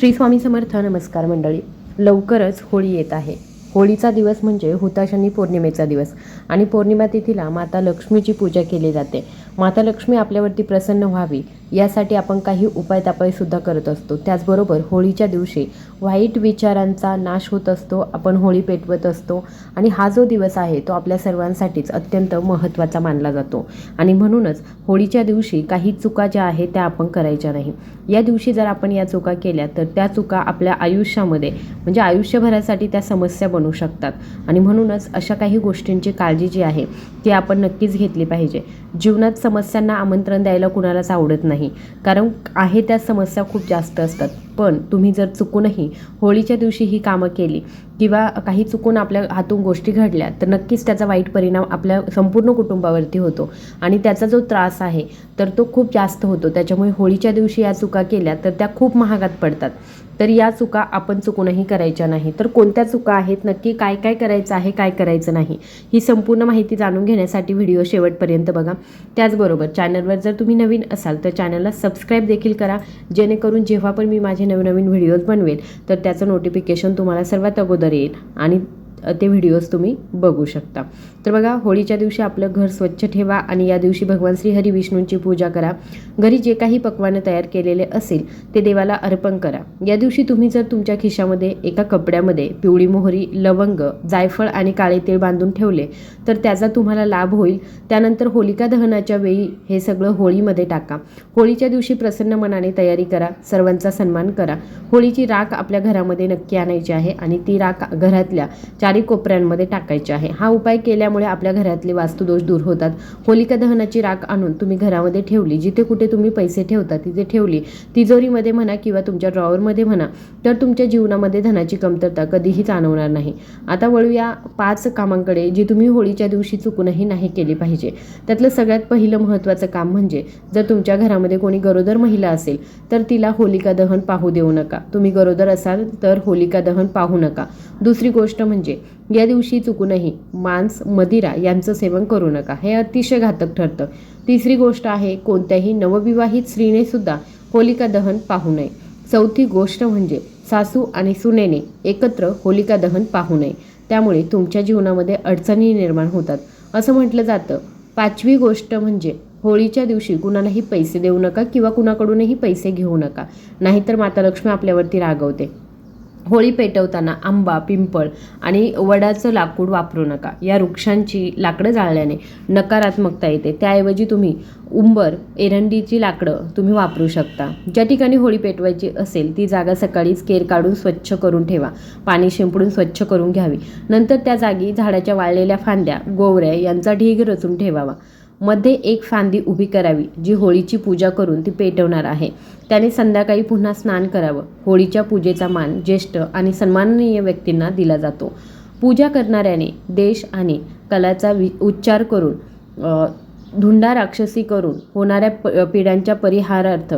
श्री स्वामी समर्थ नमस्कार मंडळी. लवकरच होळी येत आहे. होळीचा दिवस म्हणजे हुताशनी पौर्णिमेचा दिवस. आणि पौर्णिमा तिथीला माता लक्ष्मीची पूजा केली जाते. माता लक्ष्मी आपल्यावरती प्रसन्न व्हावी यासाठी आपण काही उपाय तापायसुद्धा करत असतो. त्याचबरोबर होळीच्या दिवशी वाईट विचारांचा नाश होत असतो आपण होळी पेटवत असतो आणि हा जो दिवस आहे तो आपल्या सर्वांसाठीच अत्यंत महत्त्वाचा मानला जातो. आणि म्हणूनच होळीच्या दिवशी काही चुका ज्या आहेत त्या आपण करायच्या नाही. या दिवशी जर आपण या चुका केल्या तर त्या चुका आपल्या आयुष्यामध्ये म्हणजे आयुष्यभरासाठी त्या समस्या बनू शकतात. आणि म्हणूनच अशा काही गोष्टींची काळजी जी आहे ती आपण नक्कीच घेतली पाहिजे. जीवनात समस्यांना आमंत्रण द्यायला कुणालाच आवडत नाही. कारण आहे त्या समस्या खूप जास्त असतात. पण तुम्ही जर चुकूनही होळीच्या दिवशी ही कामं केली किंवा काही चुकून आपल्या हातून गोष्टी घडल्या तर नक्कीच त्याचा वाईट परिणाम आपल्या संपूर्ण कुटुंबावरती होतो. आणि त्याचा जो त्रास आहे तर तो खूप जास्त होतो. त्याच्यामुळे होळीच्या दिवशी या चुका केल्या तर त्या खूप महागात पडतात. तर या चुका आपण चुकूनही करायच्या नाही. तर कोणत्या चुका आहेत नक्की काय काय करायचं आहे काय करायचं नाही ही संपूर्ण माहिती जाणून घेण्यासाठी व्हिडिओ शेवटपर्यंत बघा. त्याचबरोबर चॅनलवर जर तुम्ही नवीन असाल तर चॅनलला सबस्क्राईब देखील करा. जेणेकरून जेव्हा पण मी माझे नवनवीन व्हिडिओज बनवेल तर त्याचं नोटिफिकेशन तुम्हाला सर्वात अगोदर येईल. आणि ते व्हिडिओज तुम्ही बघू शकता. तर बघा होळीच्या दिवशी आपलं घर स्वच्छ ठेवा आणि या दिवशी भगवान श्री हरी विष्णूंची पूजा करा. घरी जे काही पक्वानं तयार केलेले असेल ते देवाला अर्पण करा. या दिवशी तुम्ही जर तुमच्या खिशामध्ये एका कपड्यामध्ये पिवळी मोहरी लवंग जायफळ आणि काळे तेळ बांधून ठेवले तर त्याचा तुम्हाला लाभ होईल. त्यानंतर होलिका दहनाच्या वेळी हे सगळं होळीमध्ये टाका. होळीच्या दिवशी प्रसन्न मनाने तयारी करा. सर्वांचा सन्मान करा. होळीची राख आपल्या घरामध्ये नक्की आणायची आहे आणि ती राख घरातल्या चार कोपऱ्यांमध्ये टाकायची आहे. हा उपाय केल्यामुळे आपल्या घरातले वास्तुदोष दूर होतात. होलिका दहनाची राख आणून तुम्ही घरामध्ये ठेवली. जिथे कुठे तुम्ही पैसे ठेवता तिथे ठेवली. तिजोरीमध्ये म्हणा किंवा तुमच्या ड्रॉवरमध्ये म्हणा तर तुमच्या जीवनामध्ये धनाची कमतरता कधीही जाणवणार नाही. आता वळूया पाच कामांकडे जी तुम्ही होळीच्या दिवशी चुकूनही नाही केली पाहिजे. त्यातलं सगळ्यात पहिलं महत्त्वाचं काम म्हणजे जर तुमच्या घरामध्ये कोणी गरोदर महिला असेल तर तिला होलिका दहन पाहू देऊ नका. तुम्ही गरोदर असाल तर होलिका दहन पाहू नका. दुसरी गोष्ट म्हणजे या दिवशी चुकूनही मांस मदिरा यांचं सेवन करू नका. हे अतिशय घातक ठरतं. तिसरी गोष्ट आहे कोणत्याही नवविवाहित स्त्रीने सुद्धा होलिका दहन पाहू नये. चौथी गोष्ट म्हणजे सासू आणि सुनेने एकत्र होलिका दहन पाहू नये. त्यामुळे तुमच्या जीवनामध्ये अडचणी निर्माण होतात. असं म्हटलं जातं. पाचवी गोष्ट म्हणजे होळीच्या दिवशी कुणालाही पैसे देऊ नका किंवा कुणाकडूनही पैसे घेऊ नका. नाहीतर माता लक्ष्मी आपल्यावरती रागवते. होळी पेटवताना आंबा पिंपळ आणि वडाचं लाकूड वापरू नका. या वृक्षांची लाकडं जाळल्याने नकारात्मकता येते. त्याऐवजी तुम्ही उंबर एरंडीची लाकडं तुम्ही वापरू शकता. ज्या ठिकाणी होळी पेटवायची असेल ती जागा सकाळीच केर काढून स्वच्छ करून ठेवा. पाणी शिंपडून स्वच्छ करून घ्यावी. नंतर त्या जागी झाडाच्या वाळलेल्या फांद्या गोवऱ्या यांचा ढीग रचून ठेवावा. मध्ये एक फांदी उभी करावी जी होळीची पूजा करून ती पेटवणार आहे. त्याने संध्याकाळी पुन्हा स्नान करावं. होळीच्या पूजेचा मान ज्येष्ठ आणि सन्माननीय व्यक्तींना दिला जातो. पूजा करणाऱ्याने देश आणि कलाचा वि उच्चार करून धुंडा राक्षसी करून होणाऱ्या प पिढ्यांच्या परिहारार्थ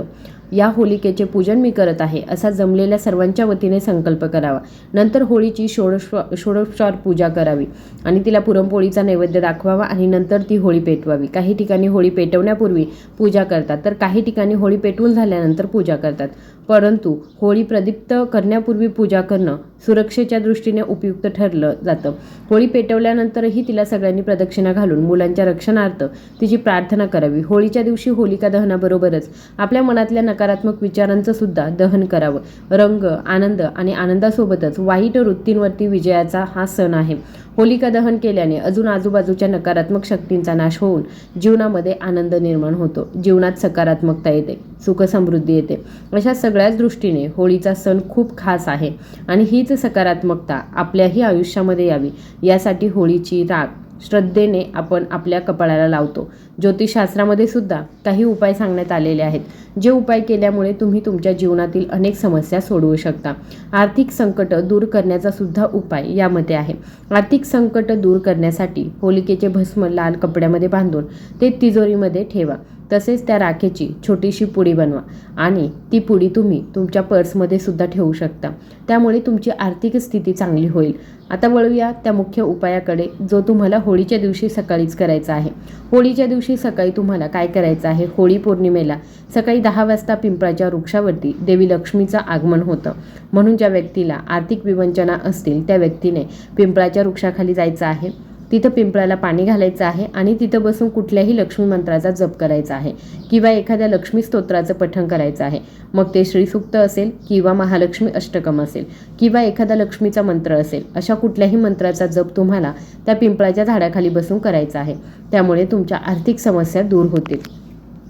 या होलिकेचे पूजन मी करत आहे असा जमलेल्या सर्वांच्या वतीने संकल्प करावा. नंतर होळीची षोडश षोडोपचार पूजा करावी आणि तिला पुरणपोळीचा नैवेद्य दाखवावा आणि नंतर ती होळी पेटवावी. काही ठिकाणी होळी पेटवण्यापूर्वी पूजा करतात तर काही ठिकाणी होळी पेटवून झाल्यानंतर पूजा करतात. परंतु होळी प्रदीप्त करण्यापूर्वी पूजा करणं सुरक्षेच्या दृष्टीने उपयुक्त ठरलं जातं. होळी पेटवल्यानंतरही तिला सगळ्यांनी प्रदक्षिणा घालून मुलांच्या रक्षणार्थ तिची प्रार्थना करावी. होळीच्या दिवशी होलिका दहनाबरोबरच आपल्या मनातल्या नकारात्मक विचारांचं सुद्धा दहन करावं. रंग आनंद आणि आनंदासोबतच वाईट वृत्तींवरती विजयाचा हा सण आहे. होलिका दहन केल्याने अजून आजूबाजूच्या नकारात्मक शक्तींचा नाश होऊन जीवनामध्ये आनंद निर्माण होतो. जीवनात सकारात्मकता येते. सुख समृद्धी येते. अशा सगळ्याच दृष्टीने होळीचा सण खूप खास आहे आणि हीच सकारात्मकता आपल्याही आयुष्यामध्ये यावी. यासाठी होळीची राग श्रद्धेने आपण आपल्या कपाळाला लावतो. ज्योतिषशास्त्रामध्ये सुद्धा काही उपाय सांगण्यात आलेले आहेत. जे उपाय केल्यामुळे तुम्ही तुमच्या जीवनातील अनेक समस्या सोडवू शकता. आर्थिक संकट दूर करण्याचा सुद्धा उपाय यामध्ये आहे. आर्थिक संकट दूर करण्यासाठी होलिकेचे भस्म लाल कपड्यामध्ये बांधून ते तिजोरीमध्ये ठेवा. तसेच त्या राखेची छोटीशी पुडी बनवा आणि ती पुडी तुम्ही तुमच्या पर्समध्ये सुद्धा ठेवू शकता. त्यामुळे तुमची आर्थिक स्थिती चांगली होईल. आता वळूया त्या मुख्य उपायाकडे जो तुम्हाला होळीच्या दिवशी सकाळीच करायचा आहे. होळीच्या दिवशी सकाळी तुम्हाला काय करायचं आहे? होळी पौर्णिमेला सकाळी दहा वाजता पिंपळाच्या वृक्षावरती देवी लक्ष्मीचं आगमन होतं. म्हणून ज्या व्यक्तीला आर्थिक विवंचना असतील त्या व्यक्तीने पिंपळाच्या वृक्षाखाली जायचं आहे. तिथं पिंपळाला पाणी घालायचं आहे आणि तिथं बसून कुठल्याही लक्ष्मी मंत्राचा जप करायचा आहे किंवा एखाद्या लक्ष्मी स्तोत्राचं पठण करायचं आहे. मग ते श्रीसुक्त असेल किंवा महालक्ष्मी अष्टकम असेल किंवा एखादा लक्ष्मीचा मंत्र असेल अशा कुठल्याही मंत्राचा जप तुम्हाला त्या पिंपळाच्या झाडाखाली बसून करायचा आहे. त्यामुळे तुमच्या आर्थिक समस्या दूर होतील.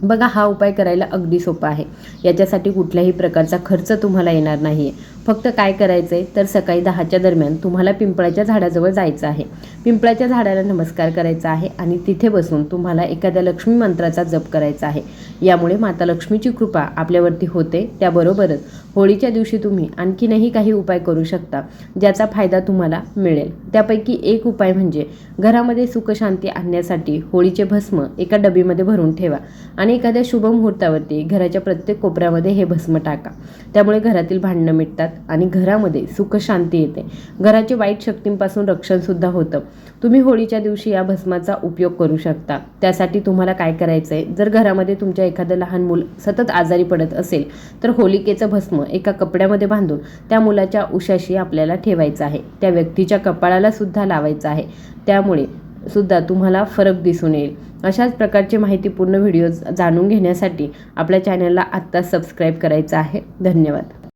बघा हा उपाय करायला अगदी सोपा आहे. याच्यासाठी कुठल्याही प्रकारचा खर्च तुम्हाला येणार नाही आहे फक्त काय करायचं आहे तर सकाळी दहाच्या दरम्यान तुम्हाला पिंपळाच्या झाडाजवळ जायचं आहे. पिंपळाच्या झाडाला नमस्कार करायचा आहे आणि तिथे बसून तुम्हाला एखाद्या लक्ष्मी मंत्राचा जप करायचा आहे. यामुळे माता लक्ष्मीची कृपा आपल्यावरती होते त्याबरोबरच होळीच्या दिवशी तुम्ही आणखीनही काही उपाय करू शकता ज्याचा फायदा तुम्हाला मिळेल. त्यापैकी एक उपाय म्हणजे घरामध्ये सुखशांती आणण्यासाठी होळीचे भस्म एका डबीमध्ये भरून ठेवा आणि एखाद्या शुभ मुहूर्तावरती घराच्या प्रत्येक कोपऱ्यामध्ये हे भस्म टाका. त्यामुळे घरातील भांडणं मिटतात आणि घरामध्ये सुखशांती येते. घराचे वाईट शक्तींपासून रक्षणसुद्धा होतं. तुम्ही होळीच्या दिवशी या भस्माचा उपयोग करू शकता. त्यासाठी तुम्हाला काय करायचं आहे जर घरामध्ये तुमच्या एखादं लहान मूल सतत आजारी पडत असेल तर होलिकेचं भस्म एका कपड्यामध्ये बांधून त्या मुलाच्या उशाशी आपल्याला ठेवायचं आहे. त्या व्यक्तीच्या कपाळाला सुद्धा लावायचं आहे. त्यामुळे सुद्धा तुम्हाला फरक दिसून येईल. अशाच प्रकारचे माहितीपूर्ण व्हिडिओज जाणून घेण्यासाठी आपल्या चॅनलला आत्ता सबस्क्राईब करायचं आहे. धन्यवाद.